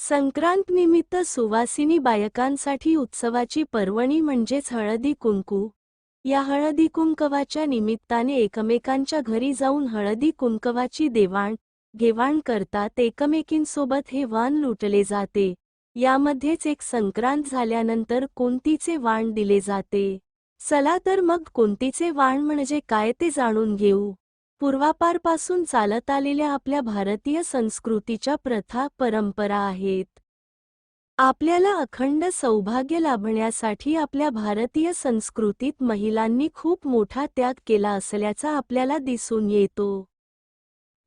संक्रांत निमित्त सुवासिनी बायकांसाठी उत्सवाची पर्वणी म्हणजेच हळदी कुंकू. या हळदी कुंकवाच्या निमित्ताने एकमेकांच्या घरी जाऊन हळदी कुंकवाची देवाण घेवाण करतात. एकमेकींसोबत हे वाण लुटले जाते. यामध्येच एक संक्रांत झाल्यानंतर कोणतीचे वाण दिले जाते? चला तर मग कोणतीचे वाण म्हणजे काय ते जाणून घेऊ. पूर्वापारपासून चालत आलेल्या आपल्या भारतीय संस्कृतीच्या प्रथा परंपरा आहेत. आपल्याला अखंड सौभाग्य लाभण्यासाठी आपल्या भारतीय संस्कृतीत महिलांनी खूप मोठा त्याग केला असल्याचा आपल्याला दिसून येतो.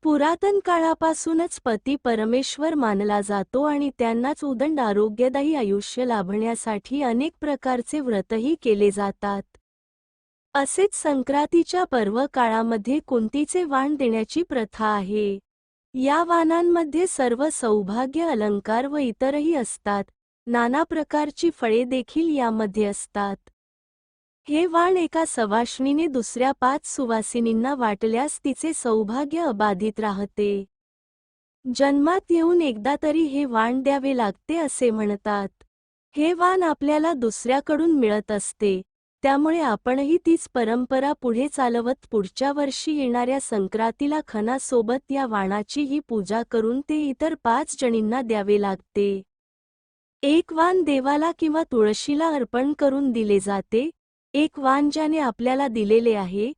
पुरातन काळापासूनच पती परमेश्वर मानला जातो आणि त्यांनाच उदंड आरोग्यदायी आयुष्य लाभण्यासाठी अनेक प्रकारचे व्रतही केले जातात. असेच संक्रांतीच्या पर्व काळामध्ये कुंतीचे वाण देण्याची प्रथा आहे. या वाणांमध्ये सर्व सौभाग्य अलंकार व इतरही असतात. नाना प्रकारची फळे देखील यामध्ये असतात. हे वाण एका सवाष्णीने दुसऱ्या पाच सुवासिनींना वाटल्यास तिचे सौभाग्य अबाधित राहते. जन्मात येऊन एकदा तरी हे वाण द्यावे लागते असे म्हणतात. हे वाण आपल्याला दुसऱ्याकडून मिळत असते. त्यामुळे आपणही तीच परंपरा पुढे चालवत पुढच्या वर्षी येणाऱ्या संक्रांतीला खनासोबत या वाणाची ही पूजा करून ते इतर पाच जणींना द्यावे लागते. एक वाण देवाला किंवा तुळशीला अर्पण करून दिले जाते. एक वाण ज्याने आपल्याला दिलेले आहे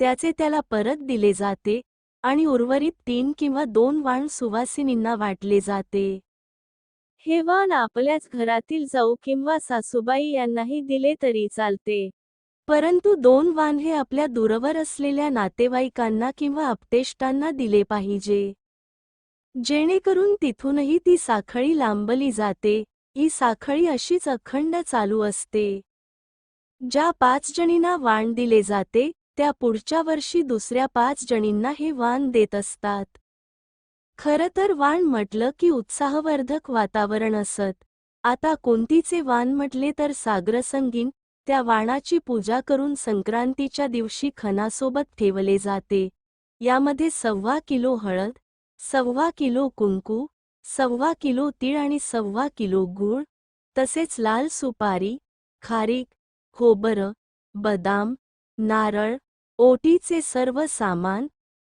त्याचे त्याला परत दिले जाते आणि उर्वरित तीन किंवा दोन वाण सुवासिनींना वाटले जाते. हे वाण आपल्याच घरातील जाऊ किंवा सासूबाई यांनाही दिले तरी चालते. परंतु दोन वाण हे आपल्या दूरवर असलेल्या नातेवाईकांना किंवा आपतेष्टांना दिले पाहिजे. जेणेकरून तिथूनही ती साखळी लांबली जाते ही साखळी अशीच अखंड चालू असते. ज्या पाच जणींना वाण दिले जाते त्या पुढच्या वर्षी दुसऱ्या पाच जणींना हे वाण देत असतात. खरं तर वाण म्हटलं की उत्साहवर्धक वातावरण असत. आता कोणतीचे वाण म्हटले तर सागरसंगीन त्या वाणाची पूजा करून संक्रांतीच्या दिवशी खणासोबत ठेवले जाते. यामध्ये सव्वा किलो हळद सव्वा किलो कुंकू सव्वा किलो तीळ आणि सव्वा किलो गूळ तसेच लाल सुपारी खारीक खोबरं बदाम नारळ ओटीचे सर्व सामान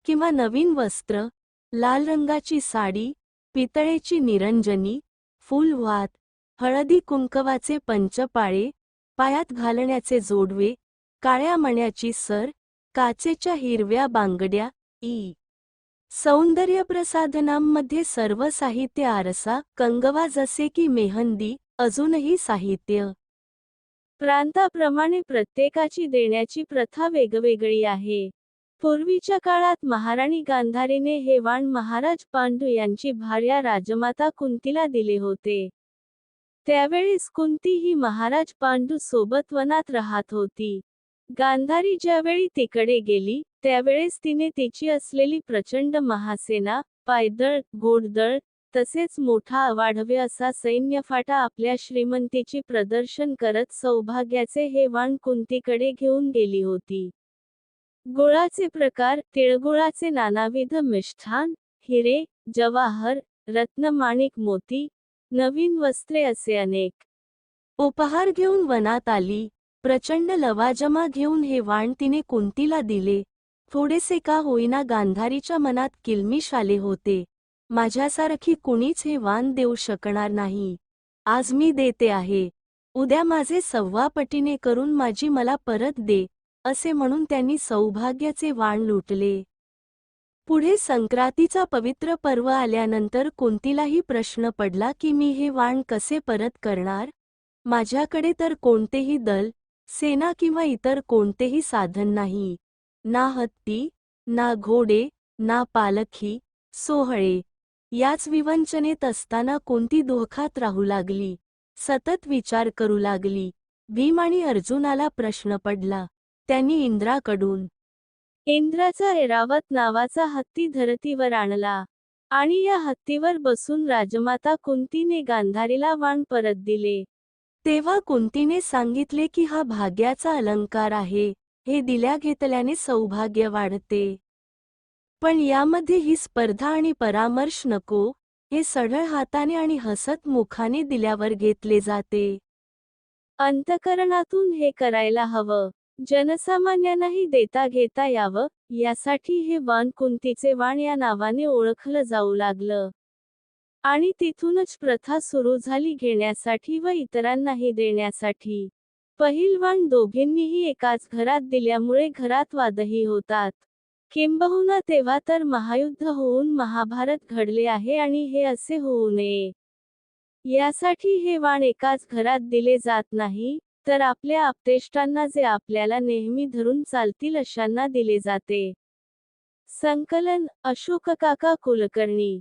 किंवा नवीन वस्त्र लाल रंगाची साडी पितळेची निरंजनी फुलवात हळदी कुंकवाचे पंचपाळे पायात घालण्याचे जोडवे काळ्या मण्याची सर काचेच्या हिरव्या बांगड्या ई. सौंदर्यप्रसाधनांमध्ये सर्व साहित्य आरसा कंगवा जसे की मेहंदी अजूनही साहित्य. प्रांताप्रमाणे प्रत्येकाची देण्याची प्रथा वेगवेगळी आहे. पूर्वीच्या काळात महाराणी गांधारीने हे वाण महाराज पांडू यांची भार्या राजमाता कुंतीला दिले होते. त्यावेळेस कुंती ही महाराज पांडू सोबत वनात राहत होती. गांधारी ज्यावेळी तिकडे गेली त्यावेळेस तिने तिची असलेली प्रचंड महासेना पायदळ घोडदळ तसेच मोठा वाढवे असा सैन्यफाटा आपल्या श्रीमंतीची प्रदर्शन करत सौभाग्याचे हे वाण कुंतीकडे घेऊन गेली होती. गुळाचे प्रकार तिळगुळाचे नानाविध मिष्ठान हिरे जवाहर रत्नमाणिक मोती नवीन वस्त्रे असे अनेक. उपहार घेऊन वनात आली प्रचंड लवाजमा घेऊन हे वाण तिने कुंतीला दिले. थोडेसे का होईना गांधारीच्या मनात किलमिश आले होते. माझ्यासारखी कुणीच हे वाण देऊ शकणार नाही. आज मी देते आहे. उद्या माझे सव्वा पटीने करून माझी मला परत दे. असे म्हणून त्यांनी सौभाग्याचे वाण लुटले. पुढे संक्रांतीचा पवित्र पर्व आल्यानंतर कोणतीलाही प्रश्न पडला की मी हे वाण कसे परत करणार? माझ्याकडे तर कोणतेही दल सेना किंवा इतर कोणतेही साधन नाही. ना हत्ती ना घोडे ना पालखी सोहळे. याच विवंचनेत असताना कोणती दोखात राहू लागली? सतत विचार करू लागली. भीम आणि अर्जुनाला प्रश्न पडला. त्यांनी इंद्राकडून इंद्राचा ऐरावत नावाचा हत्ती धरतीवर आणला आणि या हत्तीवर बसून राजमाता कुंतीने गांधारीला वाण परत दिले. तेव्हा कुंतीने सांगितले की हा भाग्याचा अलंकार आहे हे दिल्या घेतल्याने सौभाग्य वाढते. पण यामध्ये ही स्पर्धा आणि परामर्श नको हे सढळ हाताने आणि हसत मुखाने दिल्यावर घेतले जाते. अंतकरणातून हे करायला हवं. जनसामान्यांनाही देता घेता यावं यासाठी हे वाण कुंतीचे वाण या नावाने ओळखलं जाऊ लागलं. आणि तिथूनच प्रथा सुरू झाली घेण्यासाठी व इतरांनाही देण्यासाठी. पहिलवाण दोघींनीही एकाच घरात दिल्यामुळे घरात वादही होतात. किंबहुना तेव्हा तर महायुद्ध होऊन महाभारत घडले आहे आणि हे असे होऊ नये. यासाठी हे वाण एकाच घरात दिले जात नाही तर आपल्या आपतेष्टांना जे आपल्याला नेहमी धरून चालतील अशांना दिले जाते. संकलन अशोक काका कुलकर्णी.